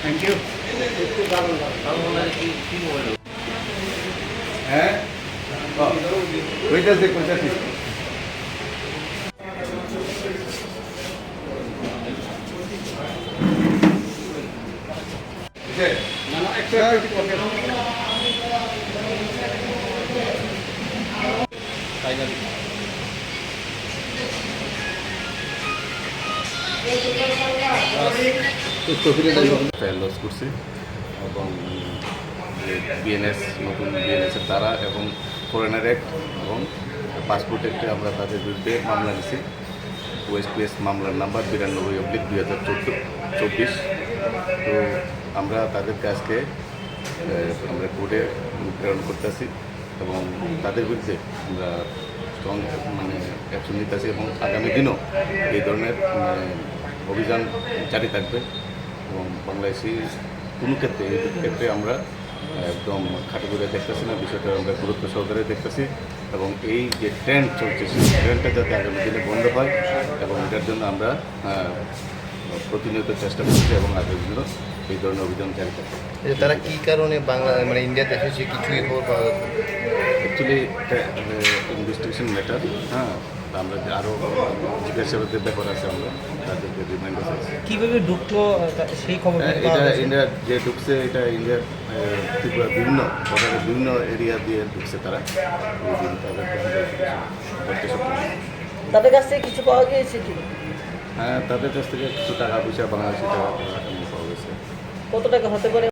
Thank you হ্যাঁ কইতাছে কইতাছি না না একটা লস করছি এবং বিএনএস নতুন বিএনএসের দ্বারা এবং ফরেনার অ্যাক্ট এবং পাসপোর্ট অ্যাক্টে আমরা তাদের বিরুদ্ধে মামলা নিছি। ওয়েস্ট পিএস মামলার নাম্বার বিরানব্বই অব্লিক দুই হাজার চোদ্দ চব্বিশ। তো আমরা তাদের আহ, আমরা কোর্টে প্রেরণ করতেছি এবং তাদের বিরুদ্ধে আমরা স্ট্রং মানে অ্যাকশন নিতেছি এবং আগামী দিনও এই ধরনের মানে, অভিযান জারি থাকবে এবং বাংলাদেশি কোনো ক্ষেত্রে এই ক্ষেত্রে আমরা একদম খাটো করে দেখতেছি না বিষয়টা আমরা গুরুত্ব সহকারে দেখতেছি এবং এই যে ট্রেন্ড চলছে সেই ট্রেন্ডটা যাতে আগামী দিনে বন্ধ হয় এবং এটার জন্য আমরা প্রতিনিয়ত চেষ্টা করছি এবং আগামী দিনও এই ধরনের অভিযান জারি থাকবে। তারা কী কারণে বাংলা মানে ইন্ডিয়াতে এসেছে কিছুই খবর পাওয়া যাচ্ছে? অ্যাকচুয়ালি ইনভেস্টিগেশন ম্যাটার হ্যাঁ আমরা যে আরও জিজ্ঞাসাবাদের ব্যাপার আছে আমরা তাদেরকে রিমাইন্ডার আছে কীভাবে ঢুকলো সেই খবর হ্যাঁ, এটা ইন্ডিয়া যে ঢুকছে এটা ইন্ডিয়ার ত্রিপুরা বিভিন্ন বর্ডারের বিভিন্ন এরিয়া দিয়ে ঢুকছে তারা। তাদের কাছ থেকে কিছু পাওয়া গিয়েছে কি? হ্যাঁ তাদের কাছ থেকে কিছু টাকা পয়সা বাংলাদেশি টাকা পাওয়া গেছে। কত টাকা হতে পারে?